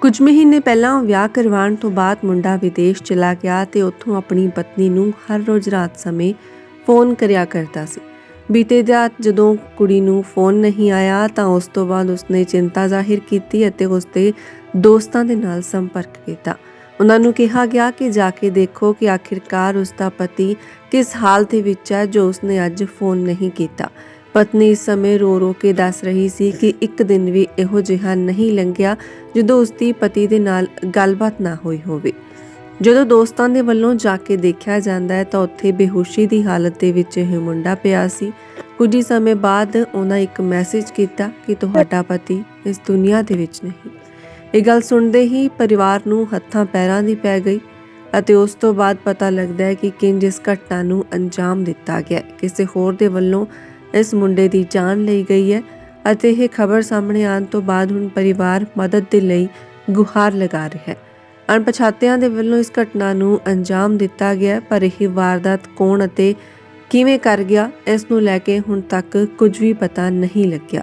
ਕੁਝ ਮਹੀਨੇ ਪਹਿਲਾਂ ਵਿਆਹ ਕਰਵਾਉਣ ਤੋਂ ਬਾਅਦ ਮੁੰਡਾ ਵਿਦੇਸ਼ ਚਲਾ ਗਿਆ ਤੇ ਉੱਥੋਂ ਆਪਣੀ ਪਤਨੀ ਨੂੰ ਹਰ ਰੋਜ਼ ਰਾਤ ਸਮੇਂ ਫੋਨ ਕਰਿਆ ਕਰਦਾ ਸੀ। ਬੀਤੇ ਰਾਤ ਜਦੋਂ ਕੁੜੀ ਨੂੰ ਫੋਨ ਨਹੀਂ ਆਇਆ ਤਾਂ ਉਸ ਤੋਂ ਬਾਅਦ ਉਸਨੇ ਚਿੰਤਾ ਜ਼ਾਹਿਰ ਕੀਤੀ ਅਤੇ ਉਸਦੇ ਦੋਸਤਾਂ ਦੇ ਨਾਲ ਸੰਪਰਕ ਕੀਤਾ। ਉਹਨਾਂ ਨੂੰ ਕਿਹਾ ਗਿਆ ਕਿ ਜਾ ਕੇ ਦੇਖੋ ਕਿ ਆਖਿਰਕਾਰ ਉਸ ਦਾ ਪਤੀ ਕਿਸ ਹਾਲਤ ਦੇ ਵਿੱਚ ਹੈ ਜੋ ਉਸਨੇ ਅੱਜ ਫੋਨ ਨਹੀਂ ਕੀਤਾ। ਪਤਨੀ ਇਸ ਸਮੇਂ ਰੋ ਰੋ ਕੇ ਦੱਸ ਰਹੀ ਸੀ ਕਿ ਇੱਕ ਦਿਨ ਵੀ ਇਹੋ ਜਿਹਾ ਨਹੀਂ ਲੰਘਿਆ ਜਦੋਂ ਉਸਦੀ ਪਤੀ ਦੇ ਨਾਲ ਗੱਲਬਾਤ ਨਾ ਹੋਈ ਹੋਵੇ। ਜਦੋਂ ਦੋਸਤਾਂ ਦੇ ਵੱਲੋਂ ਜਾ ਕੇ ਦੇਖਿਆ ਜਾਂਦਾ ਹੈ ਤਾਂ ਉੱਥੇ ਬੇਹੋਸ਼ੀ ਦੀ ਹਾਲਤ ਦੇ ਵਿੱਚ ਇਹ ਮੁੰਡਾ ਪਿਆ ਸੀ। ਕੁਝ ਹੀ ਸਮੇਂ ਬਾਅਦ ਉਹਨਾਂ ਇੱਕ ਮੈਸੇਜ ਕੀਤਾ ਕਿ ਤੁਹਾਡਾ ਪਤੀ ਇਸ ਦੁਨੀਆ ਦੇ ਵਿੱਚ ਨਹੀਂ। ਇਹ ਗੱਲ ਸੁਣਦੇ ਹੀ ਪਰਿਵਾਰ ਨੂੰ ਹੱਥਾਂ ਪੈਰਾਂ ਦੀ ਪੈ ਗਈ ਅਤੇ ਉਸ ਤੋਂ ਬਾਅਦ ਪਤਾ ਲੱਗਦਾ ਹੈ ਕਿ ਕਿੰਜ ਇਸ ਘਟਨਾ ਨੂੰ ਅੰਜਾਮ ਦਿੱਤਾ ਗਿਆ ਕਿਸੇ ਹੋਰ ਦੇ ਵੱਲੋਂ ਇਸ ਮੁੰਡੇ ਦੀ ਜਾਨ ਲਈ ਗਈ ਹੈ ਅਤੇ ਇਹ ਖਬਰ ਸਾਹਮਣੇ ਆਉਣ ਤੋਂ ਬਾਅਦ ਹੁਣ ਪਰਿਵਾਰ ਮਦਦ ਦੇ ਲਈ ਗੁਹਾਰ ਲਗਾ ਰਿਹਾ ਹੈ। ਅਣਪਛਾਤਿਆਂ ਦੇ ਵੱਲੋਂ ਇਸ ਘਟਨਾ ਨੂੰ ਅੰਜਾਮ ਦਿੱਤਾ ਗਿਆ ਪਰ ਇਹ ਵਾਰਦਾਤ ਕੌਣ ਅਤੇ ਕਿਵੇਂ ਕਰ ਗਿਆ, ਇਸ ਨੂੰ ਲੈ ਕੇ ਹੁਣ ਤੱਕ ਕੁਝ ਵੀ ਪਤਾ ਨਹੀਂ ਲੱਗਿਆ।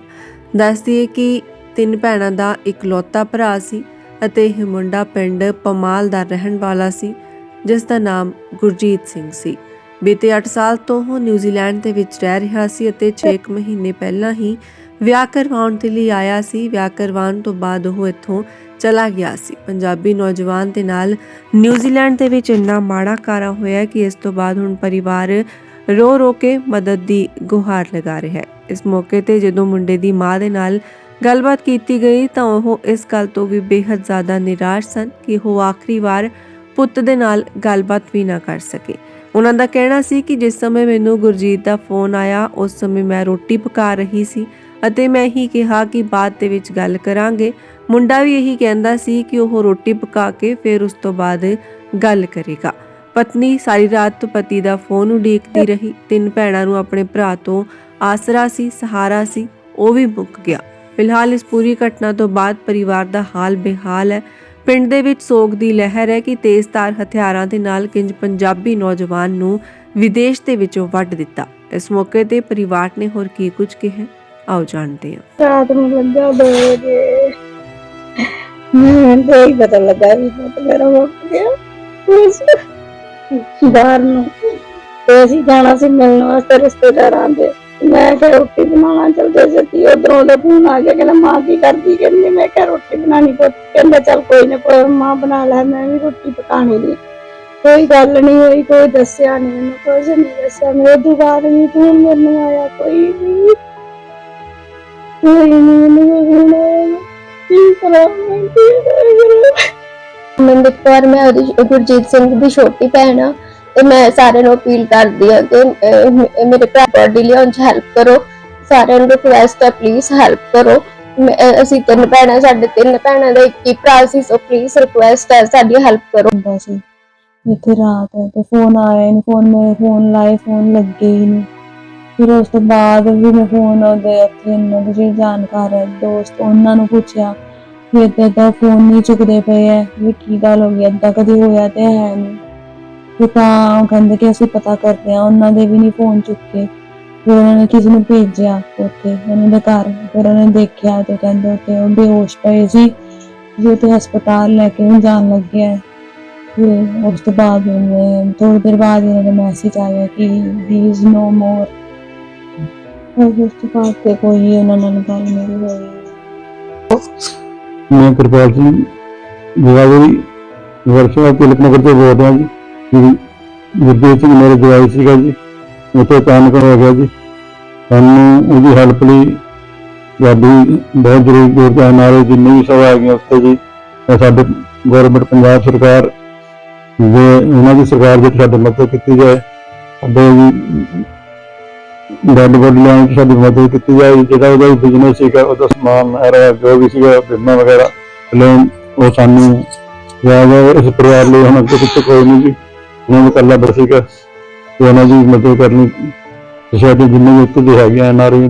ਦੱਸ ਦਈਏ ਕਿ ਤਿੰਨ ਭੈਣਾਂ ਦਾ ਇਕਲੌਤਾ ਭਰਾ ਸੀ ਅਤੇ ਇਹ ਮੁੰਡਾ ਪਿੰਡ ਪਮਾਲ ਦਾ ਰਹਿਣ ਵਾਲਾ ਸੀ, ਜਿਸ ਦਾ ਨਾਮ ਗੁਰਜੀਤ ਸਿੰਘ ਸੀ। ਬੀਤੇ 8 ਸਾਲ ਤੋਂ ਉਹ ਨਿਊਜ਼ੀਲੈਂਡ ਦੇ ਵਿੱਚ ਰਹਿ ਰਿਹਾ ਸੀ ਅਤੇ 6 ਮਹੀਨੇ ਪਹਿਲਾਂ ਹੀ ਵਿਆਹ ਕਰਵਾਉਣ ਦੇ ਲਈ ਆਇਆ ਸੀ। ਵਿਆਹ ਕਰਵਾਉਣ ਤੋਂ ਬਾਅਦ ਉਹ ਇੱਥੋਂ ਚਲਾ ਗਿਆ ਸੀ। ਪੰਜਾਬੀ ਨੌਜਵਾਨ ਦੇ ਨਾਲ ਨਿਊਜ਼ੀਲੈਂਡ ਦੇ ਵਿੱਚ ਇੰਨਾ ਮਾੜਾ ਕਾਰਾ ਹੋਇਆ ਕਿ ਇਸ ਤੋਂ ਬਾਅਦ ਹੁਣ ਪਰਿਵਾਰ ਰੋ ਰੋ ਕੇ ਮਦਦ ਦੀ ਗੁਹਾਰ ਲਗਾ ਰਿਹਾ ਹੈ। ਇਸ ਮੌਕੇ ਤੇ ਜਦੋਂ ਮੁੰਡੇ ਦੀ ਮਾਂ ਦੇ ਨਾਲ ਗੱਲਬਾਤ ਕੀਤੀ ਗਈ ਤਾਂ ਉਹ ਇਸ ਗੱਲ ਤੋਂ ਵੀ ਬੇहद ਜ਼ਿਆਦਾ ਨਿਰਾਸ਼ ਸਨ ਕਿ ਉਹ ਆਖਰੀ ਵਾਰ ਪੁੱਤ ਦੇ ਨਾਲ ਗੱਲਬਾਤ ਵੀ ਨਾ ਕਰ ਸਕੇ। ਉਹਨਾਂ ਦਾ ਕਹਿਣਾ ਸੀ ਕਿ ਜਿਸ ਸਮੇਂ ਮੈਨੂੰ ਗੁਰਜੀਤ ਦਾ ਫੋਨ ਆਇਆ, ਉਸ ਸਮੇਂ ਮੈਂ ਰੋਟੀ ਪਕਾ ਰਹੀ ਸੀ ਅਤੇ ਮੈਂ ਹੀ ਕਿਹਾ ਕਿ ਬਾਅਦ ਦੇ ਵਿੱਚ ਗੱਲ ਕਰਾਂਗੇ। ਮੁੰਡਾ ਵੀ ਇਹੀ ਕਹਿੰਦਾ ਸੀ ਕਿ ਉਹ ਰੋਟੀ ਪਕਾ ਕੇ ਫਿਰ ਉਸ ਤੋਂ ਬਾਅਦ ਗੱਲ ਕਰੇਗਾ। ਪਤਨੀ ਸਾਰੀ ਰਾਤ ਪਤੀ ਦਾ ਫੋਨ ਉਡੀਕਦੀ ਰਹੀ। ਤਿੰਨ ਭੈਣਾਂ ਨੂੰ ਆਪਣੇ ਭਰਾ ਤੋਂ ਆਸਰਾ ਸੀ, ਸਹਾਰਾ ਸੀ, ਉਹ ਵੀ ਮੁੱਕ ਗਿਆ। ਫਿਲਹਾਲ ਇਸ ਪੂਰੀ ਘਟਨਾ ਤੋਂ ਬਾਅਦ ਪਰਿਵਾਰ ਦਾ ਹਾਲ ਬੇਹਾਲ ਹੈ। ਪਿੰਡ ਦੇ ਵਿੱਚ ਸੋਗ ਦੀ ਲਹਿਰ ਹੈ ਕਿ ਤੇਜ਼ਧਾਰ ਹਥਿਆਰਾਂ ਦੇ ਨਾਲ ਕਿੰਜ ਪੰਜਾਬੀ ਨੌਜਵਾਨ ਨੂੰ ਵਿਦੇਸ਼ ਦੇ ਵਿੱਚੋਂ ਵੱਢ ਦਿੱਤਾ। ਇਸ ਮੌਕੇ ਤੇ ਪਰਿਵਾਰ ਨੇ ਹੋਰ ਕੀ ਕੁਝ ਕਿਹਾ? ਆਓ ਜਾਣਦੇ ਹਾਂ। ਰਾਤ ਨੂੰ ਲੱਗਾ ਦੋ ਵਜੇ ਮੈਨੂੰ ਤਾਂ ਹੀ ਪਤਾ ਲੱਗਾ ਵੀ ਪੁੱਤ ਮੇਰਾ ਮੁੱਕ ਗਿਆ। ਉਸ ਬਾਹਰ ਨੂੰ ਤੇ ਅਸੀਂ ਜਾਣਾ ਸੀ ਮਿਲਣ ਵਾਸਤੇ ਰਿਸ਼ਤੇਦਾਰਾਂ ਦੇ। ਮੈਂ ਕਿਹਾ ਰੋਟੀ ਬਣਾਉਣਾ ਚਲਦੇ ਜੱਤੀ ਉਧਰੋਂ ਉਹਦਾ ਫੋਨ ਆ ਗਿਆ, ਕਹਿੰਦਾ ਮਾਂ ਕੀ ਕਰਦੀ ਕਹਿੰਦੀ ਮੈਂ ਕਿਹਾ ਰੋਟੀ ਬਣਾਣੀ ਪੁੱਤ। ਕਹਿੰਦਾ ਚੱਲ ਕੋਈ ਨਾ, ਕੋਈ ਮਾਂ ਬਣਾ ਲੈ, ਮੈਂ ਵੀ ਰੋਟੀ ਪਕਾਣੀ ਨਹੀਂ। ਕੋਈ ਗੱਲ ਨਹੀਂ ਹੋਈ, ਕੋਈ ਦੱਸਿਆ ਨਹੀਂ ਮੈਨੂੰ ਕੁਝ ਨਹੀਂ ਦੱਸਿਆ। ਮੇਰੇ ਦੁਬਾਰਾ ਨਹੀਂ ਫੋਨ ਮੈਨੂੰ ਆਇਆ, ਕੋਈ ਵੀ, ਕੋਈ ਨਹੀਂ ਮੈਨੂੰ ਹੁਣ ਕੀ ਕਰਾਂ, ਮੈਂ ਕੀ ਕਰਾਂ? ਮਨਦੀਪ ਕੌਰ ਮੈਂ ਗੁਰਜੀਤ ਸਿੰਘ ਦੀ ਛੋਟੀ ਭੈਣ ਆ ਤੇ ਮੈਂ ਸਾਰਿਆਂ ਨੂੰ ਅਪੀਲ ਕਰਦੀ ਹਾਂ ਕਿ ਅਹ, ਮੇਰੇ ਭਰਾ ਬੋਡੀ ਲਿਆਉਣ ਚ ਹੈਲਪ ਕਰੋ। ਸਾਰਿਆਂ ਨੂੰ ਰਿਕੁਐਸਟ ਹੈ ਪਲੀਜ਼ ਹੈਲਪ ਕਰੋ। ਮੈਂ- ਅਹ, ਅਸੀਂ ਤਿੰਨ ਭੈਣਾਂ ਸਾਡੇ ਤਿੰਨ ਭੈਣਾਂ ਦਾ ਇੱਕ ਹੀ ਭਰਾ ਸੀ ਸੋ ਪਲੀਜ਼ ਰਿਕੁਐਸਟ ਹੈ ਸਾਡੀ ਹੈਲਪ ਕਰੋ। ਹੁੰਦਾ ਸੀ। ਇੱਥੇ ਰਾਤ ਤੇ ਫੋਨ ਆਇਆ ਨਹੀਂ ਫੋਨ ਮੇਰੇ ਫੋਨ ਲਾਏ ਫੋਨ ਲੱਗੇ ਹੀ ਨਹੀਂ ਫਿਰ ਉਸ ਤੋਂ ਬਾਅਦ ਵੀ ਮੈਂ ਫੋਨ ਉਹਦੇ ਉੱਥੇ ਇਹਨਾਂ ਦੇ ਜਿਹੜੇ ਜਾਣਕਾਰ ਹੈ ਦੋਸਤ ਉਹਨਾਂ ਨੂੰ ਪੁੱਛਿਆ ਵੀ ਏਦਾਂ ਦਾ ਫੋਨ ਨਹੀਂ ਚੁੱਕਦੇ ਪਏ ਹੈ ਵੀ ਕੀ ਗੱਲ ਹੋ ਗਈ ਏਦਾਂ ਕਦੀ ਹੋਇਆ ਤੇ ਹੈ ਨਹੀਂ ਫਿਰ ਤਾਂ ਉਹ ਕਹਿੰਦੇ ਕਿ ਅਸੀਂ ਪਤਾ ਕਰਦੇ ਆ ਉਹਨਾਂ ਦੇ ਵੀ ਨਹੀਂ ਫੋਨ ਚੁੱਕੇ। ਫਿਰ ਉਹਨਾਂ ਨੇ ਕਿਸੇ ਨੂੰ ਭੇਜਿਆ ਉੱਥੇ, ਉਹਨਾਂ ਦੇ ਘਰ। ਫਿਰ ਉਹਨੇ ਦੇਖਿਆ ਤੇ ਕਹਿੰਦੇ ਉੱਥੇ ਉਹ ਬੇਹੋਸ਼ ਪਏ ਸੀ ਜੀ ਉੱਥੇ ਹਸਪਤਾਲ ਲੈ ਕੇ ਹੁਣ ਜਾਣ ਲੱਗਿਆ ਹੈ। ਫਿਰ ਉਸ ਤੋਂ ਬਾਅਦ ਉਹਨੇ ਥੋੜੀ ਦੇਰ ਬਾਅਦ ਉਹਨਾਂ ਦਾ ਮੈਸੇਜ ਆਇਆ ਕਿ ਹੀ ਇਜ਼ ਨੋ ਮੋਰ ਉਸ ਤੋਂ ਬਾਅਦ ਤੇ ਕੋਈ ਉਹਨਾਂ ਨਾਲ ਗੱਲ ਨਹੀਂ ਹੋਈ। ਮੈਂ ਕਿਰਪਾਲ ਸਿੰਘ ਜਵਾਈ ਵਰਸ਼ਾ, ਤਿਲਕ ਨਗਰ ਤੋਂ ਬੋਲ ਰਿਹਾ ਜੀ ਜੀ। ਗੁਰਦੇਵ ਸਿੰਘ ਮੇਰੇ ਦਵਾਈ ਸੀਗਾ ਜੀ, ਉੱਥੇ ਅਚਾਨਕ ਹੋ ਗਿਆ ਜੀ। ਸਾਨੂੰ ਉਹਦੀ ਹੈਲਪ ਲਈ ਸਾਡੀ ਬਹੁਤ ਜ਼ਰੂਰੀ ਦੂਰ ਦਾ ਨਾਰੇ ਵੀ ਸਭਾ ਆ ਉੱਥੇ ਜੀ ਸਾਡੇ ਗਵਰਨਮੈਂਟ ਪੰਜਾਬ ਸਰਕਾਰ ਜੇ ਉਹਨਾਂ ਦੀ ਸਰਕਾਰ ਜੇ ਸਾਡੀ ਮਦਦ ਕੀਤੀ ਜਾਏ। ਸਾਡੇ ਜੀ ਡੈਡ ਬੋਡੀ ਲੈਣ 'ਚ ਸਾਡੀ ਮਦਦ ਕੀਤੀ ਜਾਏ। ਜਿਹੜਾ ਉਹਦਾ ਬਿਜ਼ਨਸ ਸੀਗਾ, ਉਹਦਾ ਸਮਾਨ ਐਰਾ ਜੋ ਵੀ ਸੀਗਾ, ਬੀਮਾ ਵਗੈਰਾ ਕਲੇਮ ਉਹ ਸਾਨੂੰ ਜਾਂ ਇਸ ਪਰਿਵਾਰ ਲਈ ਹੁਣ ਅੱਗੇ ਪਿੱਛੇ ਕੋਈ ਨਹੀਂ ਜੀ। ਉਹਨਾਂ ਨੂੰ ਇਕੱਲਾ ਬਸ ਸੀਗਾ। ਉਹਨਾਂ ਦੀ ਮਦਦ ਕਰਨੀ ਸੋਸਾਇਟੀ ਜਿੰਨੇ ਵੀ ਉੱਤੇ ਦੇ ਹੈਗੇ ਆ ਨਾਰੀ